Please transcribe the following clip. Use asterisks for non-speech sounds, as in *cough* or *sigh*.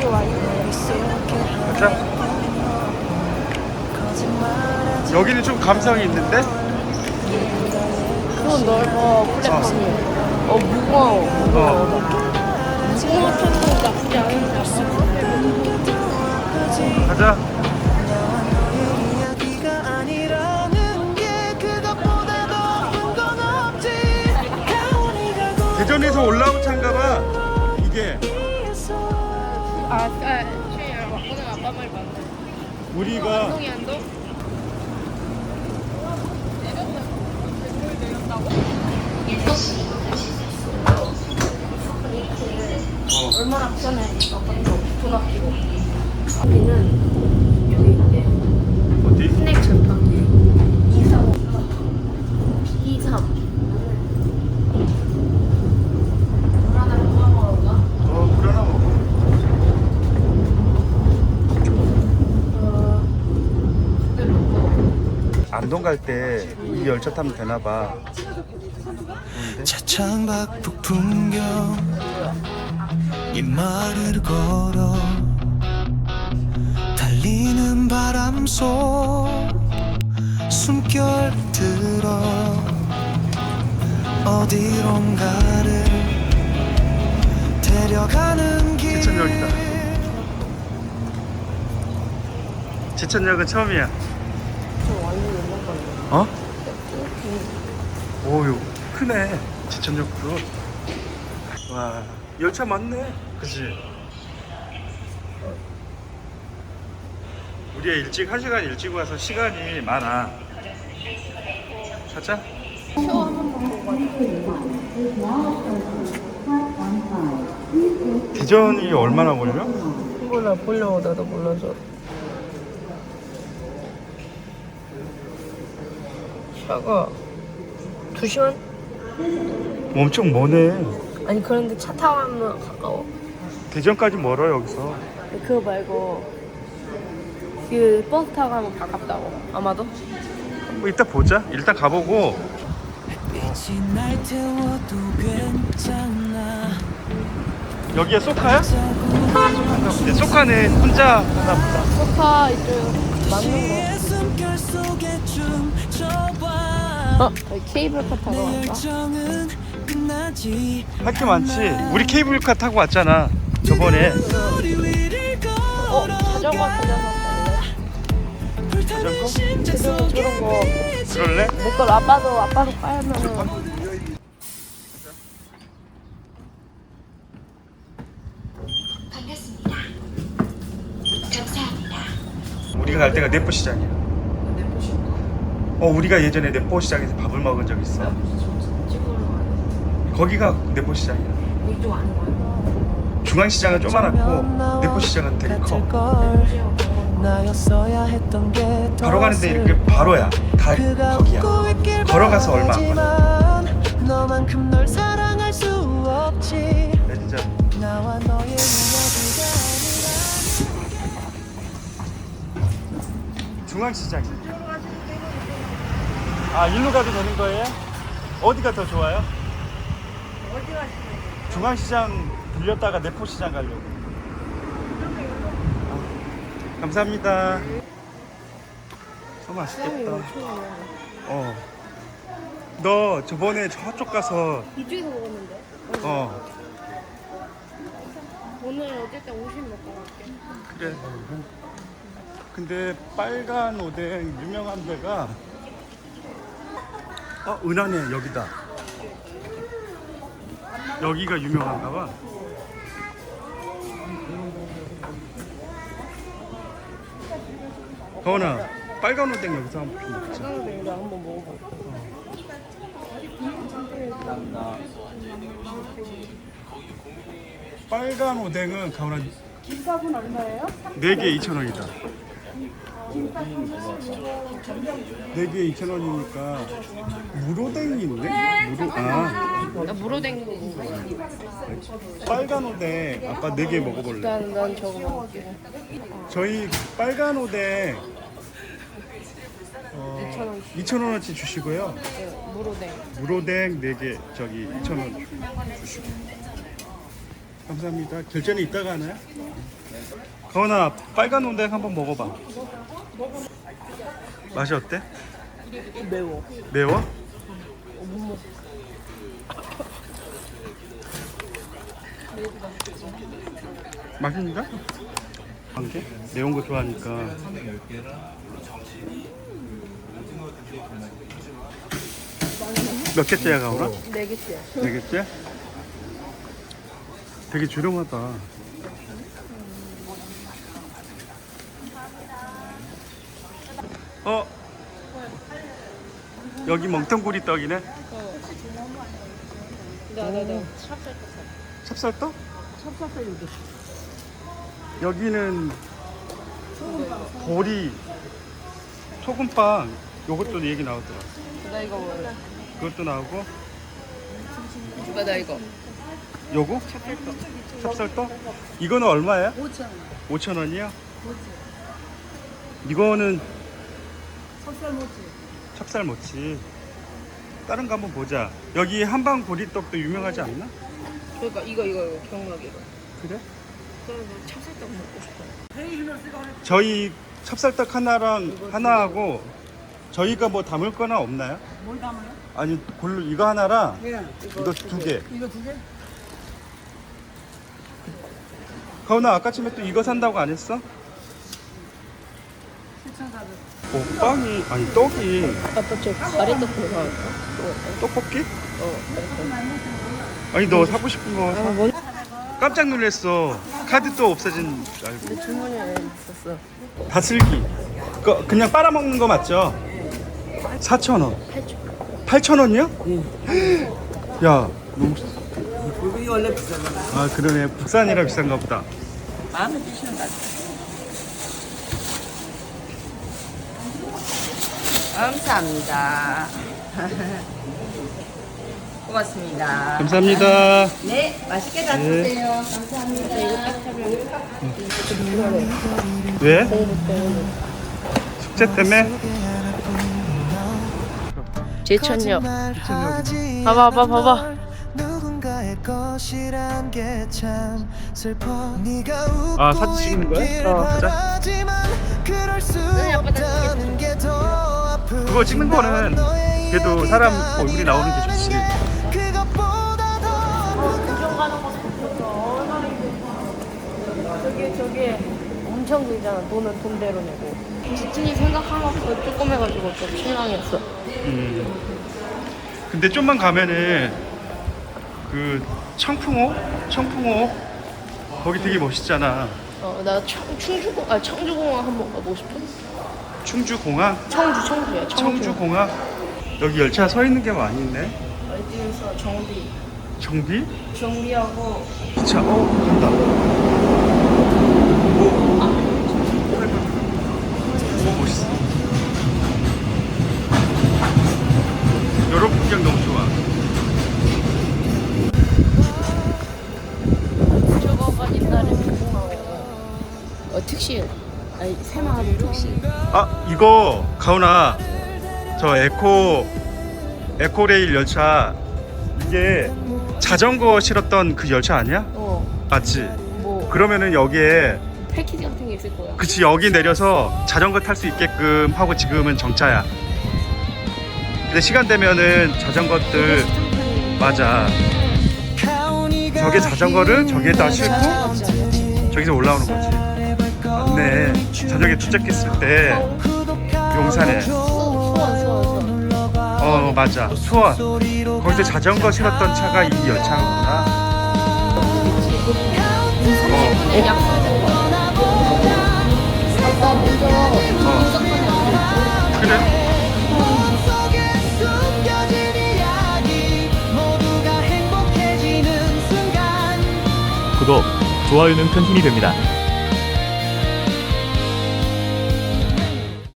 여기 와 있네. 가자. 여기는 좀 감성이 있는데? 그건 넓어 플랫폼이. 어 무거워. 어. 무거워 타는 나쁘지 않은 것 같아. 가자. 아, 아, 최야 오늘 아빠 말 맞네. 우리가 안동이 안동? 어, 얼마나 편해. 아빠도 돈 아끼고. 여기는 여기 있대. 어디? 스낵 전방. 235. 23. 물 하나 뽑아 먹을까? 어, 물 하나 먹어. 어, 그대로 먹고. 안동 갈 때 이 열차 타면 되나 봐. 차창 밖 풍경 이 말을 걸어 달리는 바람 속 숨결 들어 어디론가를 데려가는 길 제천역이다. 제천역은 처음이야. 어? 오요 크네. 지천역도 와 열차 많네. 그치. 우리가 일찍 한 시간 일찍 와서 시간이 많아. 가자. 대전이 얼마나 걸려? 몰라 보려고 나도 몰라 서 차가 두 시간? 엄청 머네. 아니 그런데 차 타고 가면 가까워? 대전까지 멀어 여기서. 그거 말고 그 버스 타고 가면 가깝다고. 아마도? 뭐 이따 보자. 일단 가보고. 여기가 소카야? 네, 소카는 혼자 하나 보다 소파 이쪽 맞는 거 어? 여기 케이블카 타고 끝나지 할게 많지. 우리 케이블카 타고 왔잖아. 저번에. 어? 자전거 타자서 심장 저런 거 그럴래? 내걸 아빠도 아빠도 까면은 반갑습니다. 감사합니다. 우리가 갈 때가 내포 시장이야. 어, 우리가 예전에 내포 시장에서 밥을 먹은 적 있어. 거기가 내포 시장이야. 이쪽 아닌 거야? 중앙 시장은 조그맣고 내포 시장은 되게 커. 나였어야 했던 게 바로 가는데 이렇게 바로야. 다 거기야. 걸어가서 얼마 안 걸려. 너만큼 널 사랑할 수 없지 나 진짜 나와 너의 이야기가 중앙 시장이야. 아, 일로 가도 되는 거예요? 어디가 더 좋아요? 어디 가시는 중앙시장 들렸다가 내포시장 가려고. 아, 감사합니다. 어, 맛있겠다. 어. 너 저번에 저쪽 가서 이쪽에서 먹었는데 어 오늘 어쨌든 50 먹고 갈게 그래. 근데 빨간 오뎅 유명한 데가 어 은하네 여기다. 여기가 유명한가 봐. 가원아 빨간 오뎅 여기서 한번 먹자. 나는 우리 한번 먹어볼게 빨간 오뎅은 가원아 김밥은 얼마예요? 4개 2,000원이다. 4개 2,000원이니까 무로댕이 있네? 무로 아나 무로댕 먹어 빨간 오뎅 아빠 4개 먹어볼래? 일단 난 저거 먹을게 저희 빨간 오뎅 어, 2,000원 2,000원어치 주시고요. 네, 무로댕 무로댕 4개 저기 2,000원 주시고. 감사합니다. 결제는 이따가 하나요? 가원아 빨간 온백 한번 먹어봐. 맛이 어때? 매워. 매워? 맛있는데? 한개 매운 거 좋아하니까. 몇 개째야 가오나? 네 개째. 네 개째? 되게 저렴하다. 어? 여기 멍텅구리 떡이네? 나나나. 찹쌀떡? 여기는 보리 소금빵 요것도 얘기 나오더라 나 이거 먹을래. 그것도 나오고 나, 나 이거. 요거? 찹쌀떡. 찹쌀떡? 이거는 얼마야? 5천 원. 5천 원이요? 이거는 찹쌀모찌. 찹쌀모찌 다른 거 한번 보자 여기 한방 보리떡도 유명하지 않나? 그러니까 이거 이거 이거 경락이 이거. 그래? 그래서 찹쌀떡 먹고 싶어. 저희 찹쌀떡 하나랑 하나하고 저희가 뭐 담을 거나 없나요? 뭘 담아요? 아니 골로 이거 하나랑 예. 이거 두 개. 이거 두 개? 가훈아 아까쯤에 또 이거 산다고 안 했어? 7,400. 어 빵이 아니 떡이 아빠 저 가래떡 사갈까? 떡볶이? 어, 가래떡. 아니 너 사고 싶은 거 사. 아, 뭔? 깜짝 놀랐어. 카드 또 없어진 줄 알고. 내 주머니에 있었어. 다슬기. 그 그냥 빨아먹는 거 맞죠? 4천 원. 8천 원이요? 야, 너무 이거 원래 비싸잖아. 아 그러네. 국산이라 비싼가 보다. 마음에 드시는 거 같아. 감사합니다. *laughs* 고맙습니다. 감사합니다. 네, 맛있게 잘 네. 드세요. 감사합니다. 왜? 숙제 때문에? 제천역. 봐봐, 봐봐, 봐봐. 아, 사진 찍는 거야? 어, 가자. 그거 찍는 거는 그래도 사람 얼굴이 나오는 게 좋지. 저기 저기 엄청 들잖아. 돈은 돈대로 내고. 지진이 생각한 것보다 조금 해가지고 좀 실망했어. 음. 근데 좀만 가면은 그 청풍호? 청풍호? 거기 되게 멋있잖아. 어, 나 청, 충주공, 아 청주공항 한번 가보고 싶어. 충주 공항? 청주, 청주야. 청주. 청주 공항? 여기 열차 서 있는 게 많이 있네. 어디에서 정비, 정비? 정비하고 기차, 어, 간다. 오, 오, 멋있어. 여러 풍경 너무 좋아. 저거가 옛날에 공항. 어 특시, 아니 새마을 특시. 아, 이거, 가훈아. 저 에코, 에코레일 열차. 이게 자전거 실었던 그 열차 아니야? 어, 맞지? 뭐 그러면은 여기에 패키지 같은 게 있을 거야. 그치 여기 내려서 자전거 탈 수 있게끔 하고 지금은 정차야 근데 시간 되면은 자전거들 맞아 저게 자전거를 저기에다 싣고 저기서 올라오는 거지 맞네 저녁에 도착했을 때 용산에 수원, 수원, 수원. 어 맞아 수원 거기서 자전거 실었던 차가 이 열차구나 어, 어. 그래 구독, 좋아요는 큰 힘이 됩니다.